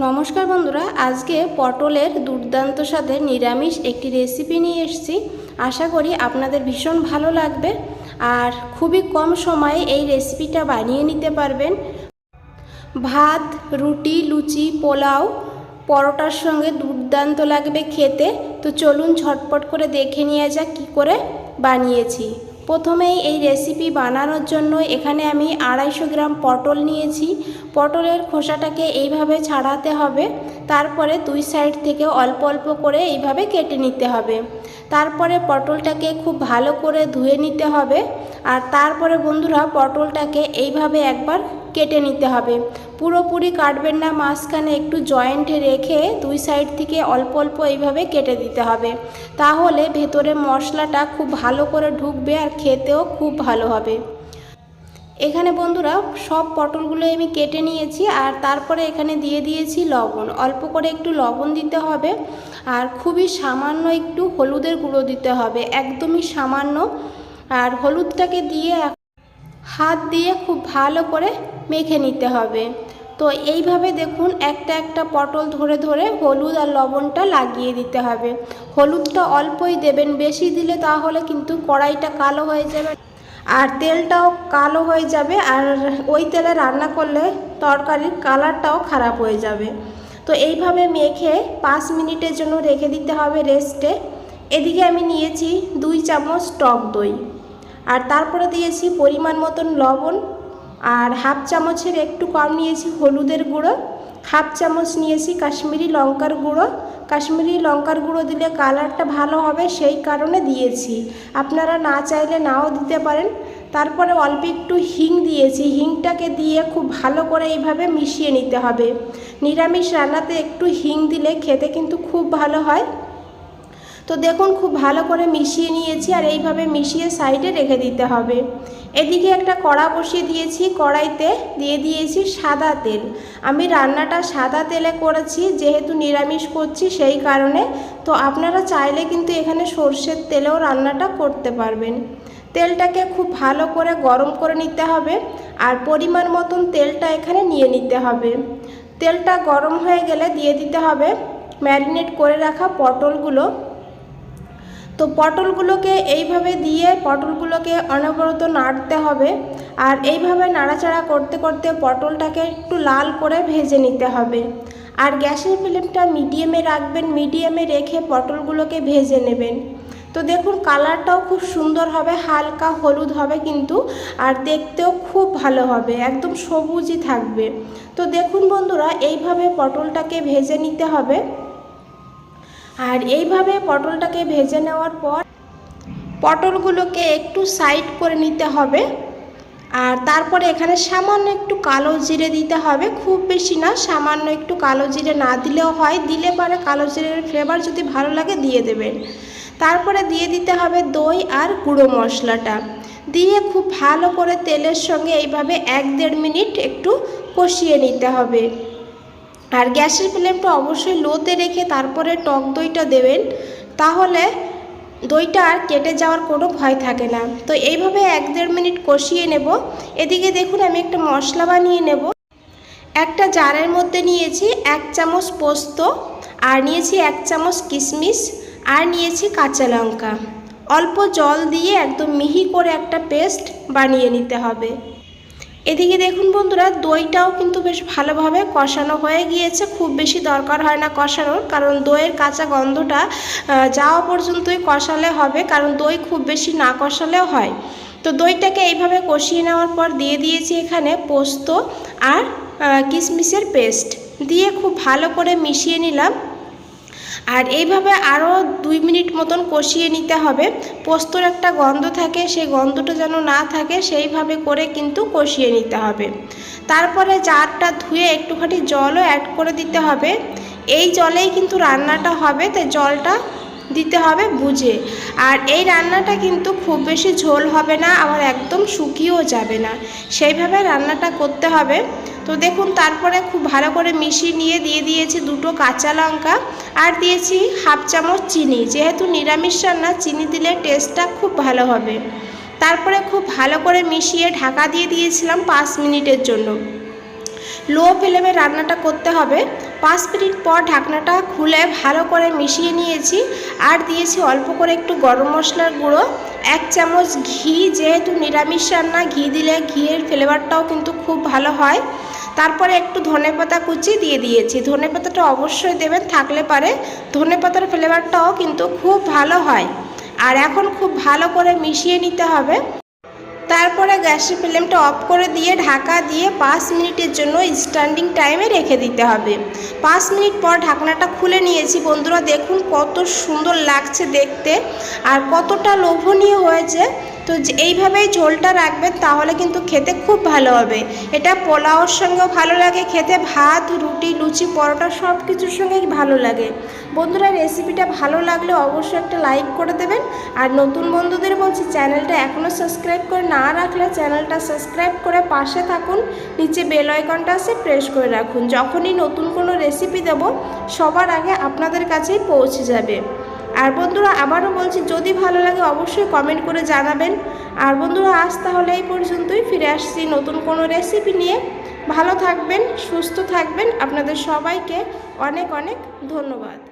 নমস্কার বন্ধুরা, আজকে পটলের দুর্দান্ত স্বাদের নিরামিষ একটি রেসিপি নিয়ে এসেছি। আশা করি আপনাদের ভীষণ ভালো লাগবে আর খুবই কম সময়ে এই রেসিপিটা বানিয়ে নিতে পারবেন। ভাত, রুটি, লুচি, পোলাও পরোটার সঙ্গে দুর্দান্ত লাগবে খেতে। তো চলুন ঝটপট করে দেখে নিয়ে যাক কী করে বানিয়েছি। প্রথমেই এই রেসিপি বানানোর জন্য এখানে আমি আড়াইশো গ্রাম পটল নিয়েছি। পটলের খোসাটাকে এইভাবে ছাড়াতে হবে। তারপরে দুই সাইড থেকে অল্প অল্প করে এইভাবে কেটে নিতে হবে। তারপরে পটলটাকে খুব ভালো করে ধুয়ে নিতে হবে। আর তারপরে বন্ধুরা পটলটাকে এইভাবে একবার কেটে নিতে হবে। পুরোপুরি কাটবেন না, মাঝখানে একটু জয়েন্টে রেখে দুই সাইড থেকে অল্প অল্প এইভাবে কেটে দিতে হবে। তাহলে ভেতরে মশলাটা খুব ভালো করে ঢুকবে আর খেতেও খুব ভালো হবে। এখানে বন্ধুরা সব পটলগুলো আমি কেটে নিয়েছি আর তারপরে এখানে দিয়ে দিয়েছি লবণ। অল্প করে একটু লবণ দিতে হবে আর খুবই সামান্য একটু হলুদের গুঁড়ো দিতে হবে, একদমই সামান্য। আর হলুদটাকে দিয়ে হাত দিয়ে খুব ভালো করে মেখে নিতে হবে। তো এইভাবে দেখুন একটা একটা পটল ধরে ধরে হলুদ আর লবণটা লাগিয়ে দিতে হবে। হলুদটা অল্পই দেবেন, বেশি দিলে তাহলে কিন্তু কড়াইটা কালো হয়ে যাবে। আর তেলটাও কালো হয়ে যাবে আর ওই তেলে রান্না করলে তরকারির কালারটাও খারাপ হয়ে যাবে। তো এইভাবে মেখে পাঁচ মিনিটের জন্য রেখে দিতে হবে রেস্টে। এদিকে আমি নিয়েছি দুই চামচ টক দই। আর তারপরে দিয়েছি পরিমাণ মতন লবণ। আর হাফ চামচের একটু কম নিয়েছি হলুদের গুঁড়ো। হাফ চামচ নিয়েছি কাশ্মীরি লঙ্কার গুঁড়ো। কাশ্মীরি লঙ্কার গুঁড়ো দিলে কালারটা ভালো হবে, সেই কারণে দিয়েছি। আপনারা না চাইলে নাও দিতে পারেন। তারপরে অল্প একটু হিং দিয়েছি। হিংটাকে দিয়ে খুব ভালো করে এইভাবে মিশিয়ে নিতে হবে। নিরামিষ রান্নাতে একটু হিং দিলে খেতে কিন্তু খুব ভালো হয়। তো দেখুন, খুব ভালো করে মিশিয়ে নিয়েছি আর এইভাবে মিশিয়ে সাইডে রেখে দিতে হবে। এদিকে একটা কড়া বসিয়ে দিয়েছি, কড়াইতে দিয়ে দিয়েছি সাদা তেল। আমি রান্নাটা সাদা তেলে করেছি, যেহেতু নিরামিষ করছি সেই কারণে। তো আপনারা চাইলে কিন্তু এখানে সর্ষের তেলেও রান্নাটা করতে পারবেন। তেলটাকে খুব ভালো করে গরম করে নিতে হবে আর পরিমাণ মতন তেলটা এখানে নিয়ে নিতে হবে। তেলটা গরম হয়ে গেলে দিয়ে দিতে হবে ম্যারিনেট করে রাখা পটলগুলো। তো পটলগুলোকে এইভাবে দিয়ে পটলগুলোকে অনবরত নাড়তে হবে। আর এইভাবে নাড়াচাড়া করতে করতে পটলটাকে একটু লাল করে ভেজে নিতে হবে। আর গ্যাসের ফ্লেমটা মিডিয়ামে রাখবেন, মিডিয়ামে রেখে পটলগুলোকে ভেজে নেবেন। তো দেখুন, কালারটাও খুব সুন্দর হবে, হালকা হলুদ হবে কিন্তু, আর দেখতেও খুব ভালো হবে, একদম সবুজই থাকবে। তো দেখুন বন্ধুরা, এইভাবে পটলটাকে ভেজে নিতে হবে। আর এইভাবে পটলটাকে ভেজে নেওয়ার পর পটলগুলোকে একটু সাইড করে নিতে হবে। আর তারপরে এখানে সামান্য একটু কালো জিরে দিতে হবে। খুব বেশি না, সামান্য একটু কালো জিরে না দিলেও হয়। দিলে পরে কালো জিরের ফ্লেভার যদি ভালো লাগে দিয়ে দেবেন। তারপরে দিয়ে দিতে হবে দই আর গুঁড়ো মশলাটা। দিয়ে খুব ভালো করে তেলের সঙ্গে এইভাবে এক দেড় মিনিট একটু কষিয়ে নিতে হবে। আর গ্যাসের ফ্লেমটা অবশ্যই লোতে রেখে তারপরে টক দইটা দেবেন, তাহলে দইটা আর কেটে যাওয়ার কোনো ভয় থাকে না। তো এইভাবে এক দেড় মিনিট কষিয়ে নেব। এদিকে দেখুন আমি একটা মশলা বানিয়ে নেব। একটা জারের মধ্যে নিয়েছি এক চামচ পোস্ত, আর নিয়েছি এক চামচ কিশমিশ, আর নিয়েছি কাঁচা লঙ্কা। অল্প জল দিয়ে একদম মিহি করে একটা পেস্ট বানিয়ে নিতে হবে। এদিকে দেখুন বন্ধুরা, দইটাও কিন্তু বেশ ভালোভাবে কষানো হয়ে গিয়েছে। খুব বেশি দরকার হয় না কষানোর, কারণ দইয়ের কাঁচা গন্ধটা যাওয়া পর্যন্তই কষালে হবে, কারণ দই খুব বেশি না কষালেও হয়। তো দইটাকে এইভাবে কষিয়ে নেওয়ার পর দিয়ে দিয়েছি এখানে পোস্ত আর কিশমিশের পেস্ট। দিয়ে খুব ভালো করে মিশিয়ে নিলাম। আর এইভাবে আরও দুই মিনিট মতন কষিয়ে নিতে হবে। পোস্তর একটা গন্ধ থাকে, সেই গন্ধটা যেন না থাকে, সেইভাবে করে কিন্তু কষিয়ে নিতে হবে। তারপরে জারটা ধুয়ে একটুখানি জলও অ্যাড করে দিতে হবে। এই জলেই কিন্তু রান্নাটা হবে, তাই জলটা দিতে হবে বুঝে। আর এই রান্নাটা কিন্তু খুব বেশি ঝোল হবে না, আবার একদম শুকিয়েও যাবে না। সেইভাবে রান্নাটা করতে হবে। তো দেখুন, তারপরে খুব ভালো করে মিশিয়ে নিয়ে দিয়ে দিয়েছি দুটো কাঁচা লঙ্কা। আর দিয়েছি হাফ চামচ চিনি। যেহেতু নিরামিষ রান্না, চিনি দিলে টেস্টটা খুব ভালো হবে। তারপরে খুব ভালো করে মিশিয়ে ঢাকা দিয়ে দিয়েছিলাম পাঁচ মিনিটের জন্য। লো ফ্লেমে রান্নাটা করতে হবে। পাঁচ মিনিট পর ঢাকনাটা খুলে ভালো করে মিশিয়ে নিয়েছি। আর দিয়েছি অল্প করে একটু গরম মশলার গুঁড়ো। এক চামচ ঘি, যেহেতু নিরামিষ রান্না, ঘি দিলে ঘিয়ের ফ্লেভারটাও কিন্তু খুব ভালো হয়। তারপরে একটু ধনেপাতা কুচি দিয়ে দিয়েছি। ধনেপাতাটা অবশ্যই দেবেন, থাকলে পারে। ধনেপাতার ফ্লেভারটাও কিন্তু খুব ভালো হয়। আর এখন খুব ভালো করে মিশিয়ে নিতে হবে। তারপরে গ্যাসের ফ্লেমটা অফ করে দিয়ে ঢাকা দিয়ে পাঁচ মিনিটের জন্য স্ট্যান্ডিং টাইমে রেখে দিতে হবে। পাঁচ মিনিট পর ঢাকনাটা খুলে নিয়েছি। বন্ধুরা, দেখুন কত সুন্দর লাগছে দেখতে। আর কতটা লোভনীয় হয়েছে। তো এইভাবেই ঝোলটা রাখবেন তাহলে কিন্তু খেতে খুব ভালো হবে। এটা পোলাওর সঙ্গেও ভালো লাগে, খেতে ভাত, রুটি, লুচি, পরোটা সব কিছুর সঙ্গেই ভালো লাগে। বন্ধুরা, রেসিপিটা ভালো লাগলে অবশ্যই একটা লাইক করে দেবেন। আর নতুন বন্ধুদের বলছি, চ্যানেলটা এখনও সাবস্ক্রাইব করে না রাখলে চ্যানেলটা সাবস্ক্রাইব করে পাশে থাকুন। নিচে বেল আইকনটা আছে, প্রেস করে রাখুন। যখনই নতুন কোনো রেসিপি দেব, সবার আগে আপনাদের কাছেই পৌঁছে যাবে। আর বন্ধুরা আবারও বলছি, যদি ভালো লাগে অবশ্যই কমেন্ট করে জানাবেন। আর বন্ধুরা, আজ তাহলে এই পর্যন্তই। ফিরে আসছি নতুন কোনো রেসিপি নিয়ে। ভালো থাকবেন, সুস্থ থাকবেন। আপনাদের সবাইকে অনেক অনেক ধন্যবাদ।